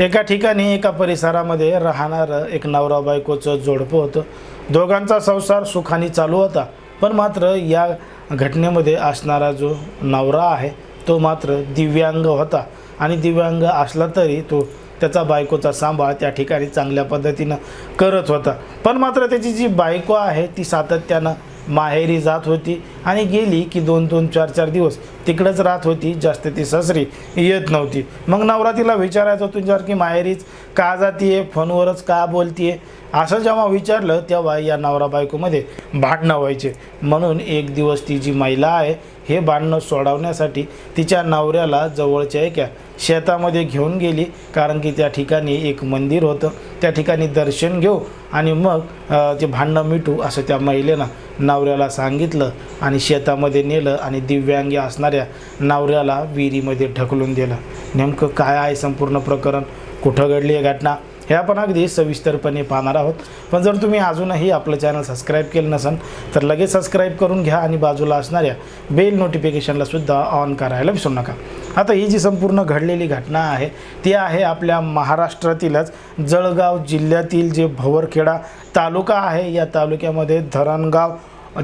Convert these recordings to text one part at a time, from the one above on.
एका ठिकाणी एका परिसरामध्ये राहणारं एक नवरा बायकोचं जोडपं होतं. दोघांचा संसार सुखाने चालू होता. पण मात्र या घटनेमध्ये असणारा जो नवरा आहे तो मात्र दिव्यांग होता. आणि दिव्यांग असला तरी तो त्याचा बायकोचा सांभाळ त्या ठिकाणी चांगल्या पद्धतीनं करत होता. पण मात्र त्याची जी बायको आहे ती सातत्यानं माहेरी जात होती आणि गेली की दोन दोन चार चार दिवस तिकडंच राहत होती. जास्त ती सासरी येत नव्हती. मग नवरा तिला विचारायचं तुझ्यावर की माहेरीच का जातीये? फोनवरच का बोलतीये? असं जेव्हा विचारलं तेव्हा या नवरा बायकोमध्ये भांडणं व्हायचे. म्हणून एक दिवस ती जी महिला आहे हे भांडणं सोडवण्यासाठी तिच्या नवऱ्याला जवळच्या एका शेतामध्ये घेऊन गेली कारण की त्या ठिकाणी एक मंदिर होतं. त्या ठिकाणी दर्शन घेऊ आणि मग ते भांडणं मिटू असं त्या महिलेनं नवऱ्याला सांगितलं आणि शेतामध्ये नेलं आणि दिव्यांगी असणाऱ्या नवऱ्याला विहिरीमध्ये ढकलून दिलं. नेमकं काय आहे संपूर्ण प्रकरण? कुठं घडली आहे घटना? हे आपण अगदी सविस्तरपणे पाहणार आहोत. पण जर तुम्ही अजूनही आपलं चॅनल सबस्क्राईब केलं नसेल तर लगेच सबस्क्राईब करून घ्या आणि बाजूला असणाऱ्या बेल नोटिफिकेशनला सुद्धा ऑन करायला विसरू नका. आता ही जी संपूर्ण घडलेली घटना आहे ती आहे आपल्या महाराष्ट्रातीलच. जळगाव जिल्ह्यातील जे भवरखेडा तालुका आहे या तालुक्यामध्ये धरणगाव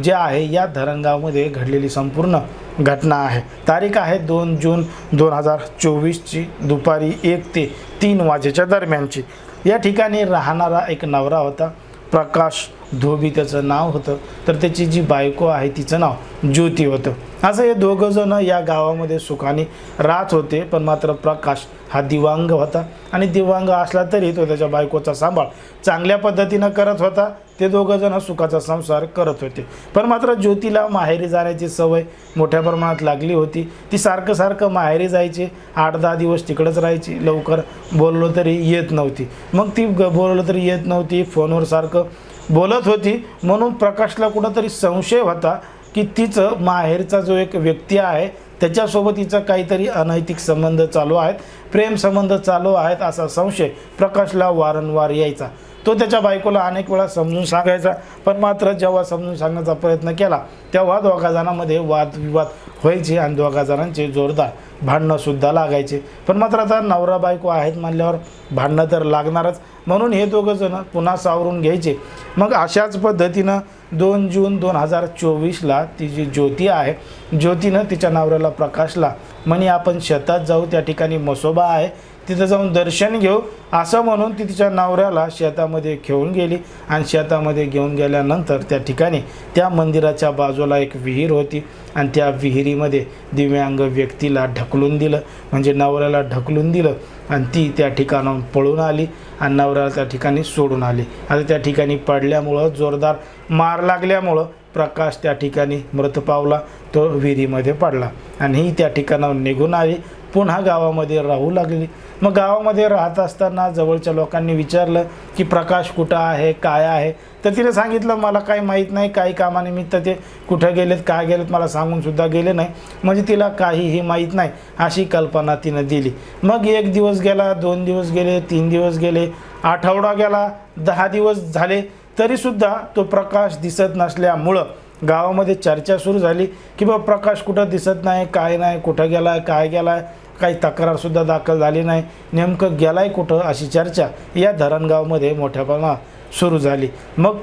जे आहे या धरणगावमध्ये घडलेली संपूर्ण घटना आहे. तारीख आहे दोन जून दोन हजार चोवीसची दुपारी एक ते तीन वाजेच्या दरम्यानची. या ठिकाणी राहणारा एक नवरा होता प्रकाश धोबी त्याचं नाव होतं. तर त्याची जी बायको आहे तिचं नाव ज्योती होतं. असं हे दोघंजणं या गावामध्ये सुखाने राहत होते पण मात्र प्रकाश हा दिवांग होता. आणि दिवांग असला तरी तो त्याच्या बायकोचा सांभाळ चांगल्या पद्धतीनं करत होता. ते दोघं जण सुखाचा संसार करत होते. पण मात्र ज्योतीला माहेरी जाण्याची सवय मोठ्या प्रमाणात लागली होती. ती सारखं सारखं माहेरी जायची. आठ दहा दिवस तिकडंच राहायची. लवकर बोललो तरी येत नव्हती. मग ती ग बोललो तरी येत नव्हती. फोनवर सारखं बोलत होती. म्हणून प्रकाशला कुठंतरी संशय होता की तिचं माहेरचा जो एक व्यक्ती आहे त्याच्यासोबत तिचा काहीतरी अनैतिक संबंध चालू आहेत. प्रेम संबंध चालू आहेत असा संशय प्रकाशला वारंवार यायचा. तो त्याच्या बायकोला अनेक वेळा समजून सांगायचा पण मात्र जेव्हा समजून सांगण्याचा प्रयत्न केला तेव्हा दोघाजणांमध्ये वादविवाद व्हायचे आणि दोघाजणांचे जोरदार भांडणंसुद्धा लागायचे. पण मात्र आता नवरा बायको आहेत म्हणल्यावर भांडणं तर लागणारच. म्हणून हे दोघंजणं पुन्हा सावरून घ्यायचे. मग अशाच पद्धतीनं दोन जून दोन हजार चोवीसला ती जी ज्योती आहे ज्योतीनं तिच्या नवऱ्याला प्रकाशला म्हणे आपण शेतात जाऊ त्या ठिकाणी मसोबा आहे. तिथं जाऊन दर्शन घेऊ. असं म्हणून ती तिच्या नवऱ्याला शेतामध्ये घेऊन गेली. आणि शेतामध्ये घेऊन गेल्यानंतर त्या ठिकाणी त्या मंदिराच्या बाजूला एक विहीर होती. आणि त्या विहिरीमध्ये दिव्यांग व्यक्तीला ढकलून दिलं. म्हणजे नवऱ्याला ढकलून दिलं. आणि ती त्या ठिकाणाहून पळून आली. आणि नवऱ्याला त्या ठिकाणी सोडून आली. आता त्या ठिकाणी पडल्यामुळं जोरदार मार लागल्यामुळं प्रकाश त्या ठिकाणी मृत पावला. तो विहिरीमध्ये पडला. आणि ही त्या ठिकाणाहून निघून आली. पुन्हा गावामध्ये राहू लागली. मग गावामध्ये राहत असताना जवळच्या लोकांनी विचारलं की प्रकाश कुठं आहे? काय आहे? तर तिने सांगितलं मला काही माहीत नाही. काही कामानिमित्त ते कुठं गेलेत काय गेलेत मला सांगूनसुद्धा गेले नाही. म्हणजे तिला काहीही माहीत नाही अशी कल्पना तिनं दिली. मग एक दिवस गेला दोन दिवस गेले तीन दिवस गेले आठवडा गेला दहा दिवस झाले तरीसुद्धा तो प्रकाश दिसत नसल्यामुळं गावामध्ये चर्चा सुरू झाली की बा प्रकाश कुठं दिसत नाही काय नाही कुठं गेला आहे काय गेला आहे काही तक्रारसुद्धा दाखल झाली नाही. नेमकं गेला आहे कुठं अशी चर्चा या धरणगावमध्ये मोठ्या प्रमाणात सुरू झाली. मग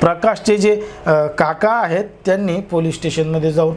प्रकाशचे जे काका आहेत त्यांनी पोलीस स्टेशनमध्ये जाऊन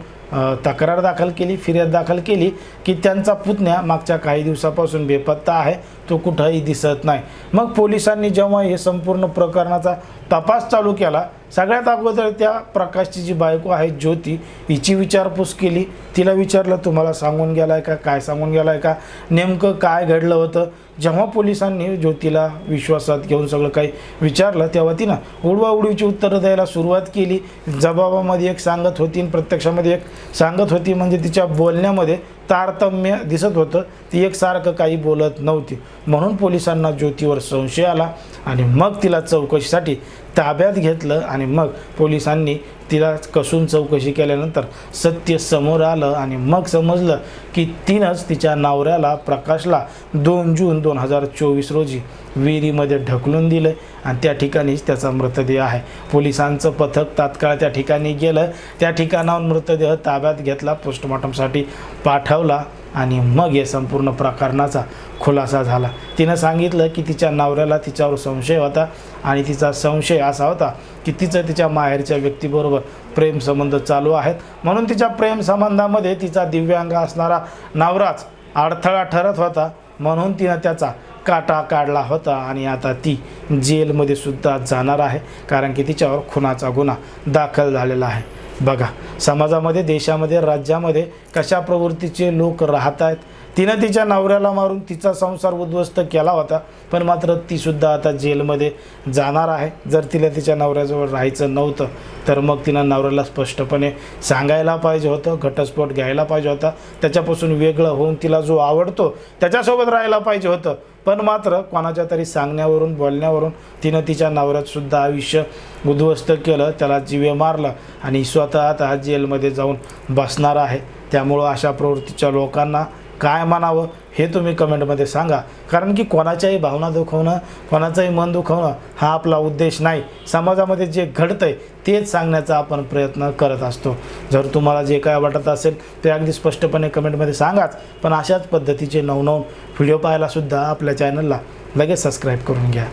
तक्रार दाखल केली फिर्याद दाखल केली की त्यांचा पुतण्या मागच्या काही दिवसापासून बेपत्ता आहे तो कुठंही दिसत नाही. मग पोलिसांनी जेव्हा हे संपूर्ण प्रकरणाचा तपास चालू केला सगळ्यात अगोदर त्या प्रकाशची जी बायको आहे ज्योती हिची विचारपूस केली. तिला विचारलं तुम्हाला सांगून गेलाय का? काय सांगून गेलाय का? नेमकं काय घडलं होतं? जेव्हा पोलिसांनी ज्योतीला विश्वासात घेऊन सगळं काही विचारलं तेव्हा तिनं उडवा उडवीची उत्तरं द्यायला सुरुवात केली. जबाबामध्ये एक सांगत होती आणि प्रत्यक्षामध्ये एक सांगत होती म्हणजे तिच्या बोलण्यामध्ये तारतम्य दिसत होतं. ती एकसारखं काही बोलत नव्हती. म्हणून पोलिसांना ज्योतीवर संशय आला आणि मग तिला चौकशीसाठी ताब्यात घेतलं आणि मग पोलिसांनी तिला कसून चौकशी केल्यानंतर सत्य समोर आलं आणि मग समजलं की तिनंच तिच्या नवऱ्याला प्रकाशला दोन जून दोन हजार चोवीस रोजी विहिरीमध्ये ढकलून दिलं आणि त्या ठिकाणीच त्याचा मृतदेह आहे. पोलिसांचं पथक तात्काळ त्या ठिकाणी गेलं. त्या ठिकाणाहून मृतदेह ताब्यात घेतला. पोस्टमॉर्टमसाठी पाठवला. आणि मग या संपूर्ण प्रकरणाचा खुलासा झाला. तिनं सांगितलं की तिच्या नवऱ्याला तिच्यावर संशय होता आणि तिचा संशय असा होता की तिचं तिच्या माहेरच्या व्यक्तीबरोबर प्रेमसंबंध चालू आहेत. म्हणून तिच्या प्रेमसंबंधामध्ये तिचा दिव्यांग असणारा नवराच अडथळा ठरत होता. म्हणून तिनं त्याचा काटा काढला होता आणि आता ती जेलमध्ये सुद्धा जाणार आहे कारण की तिच्यावर खुनाचा गुन्हा दाखल झालेला आहे. बघा समाजामध्ये देशामध्ये राज्यामध्ये कशा प्रवृत्तीचे लोक राहत आहेत तिनं तिच्या नवऱ्याला मारून तिचा संसार उद्ध्वस्त केला होता पण मात्र तीसुद्धा आता जेलमध्ये जाणार आहे. जर तिला तिच्या नवऱ्याजवळ राहायचं नव्हतं तर मग तिनं नवऱ्याला स्पष्टपणे सांगायला पाहिजे होतं घटस्फोट घ्यायला पाहिजे होता. त्याच्यापासून वेगळं होऊन तिला जो आवडतो त्याच्यासोबत राहायला पाहिजे होतं. पण मात्र कोणाच्या तरी सांगण्यावरून बोलण्यावरून तिनं तिच्या नवऱ्यातसुद्धा आयुष्य उद्ध्वस्त केलं त्याला जीवे मारलं आणि स्वतः आता जेलमध्ये जाऊन बसणार आहे. त्यामुळं अशा प्रवृत्तीच्या लोकांना काय म्हणावं हे तुम्ही कमेंटमध्ये सांगा. कारण की कोणाच्याही भावना दुखवणं कोणाचंही मन दुखवणं हा आपला उद्देश नाही. समाजामध्ये जे घडतंय तेच सांगण्याचा आपण प्रयत्न करत असतो. जर तुम्हाला जे काय वाटत असेल ते अगदी स्पष्टपणे कमेंटमध्ये सांगाच. पण अशाच पद्धतीचे नवनव व्हिडिओ पाहायलासुद्धा आपल्या चॅनलला लगेच सबस्क्राईब करून घ्या.